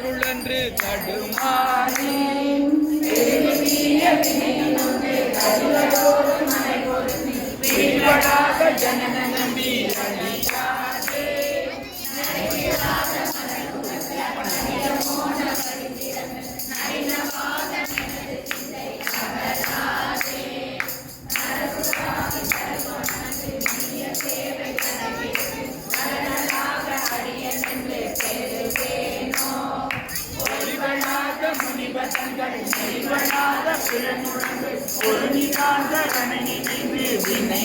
பேருளன்று தடுமாறி விரிவடாக ஜனன நம்பி ஒளிவளாக முனிவதங்கள் நெறிவளாக பிறமுழங்கு ஒருங்கிலாக கனை வினை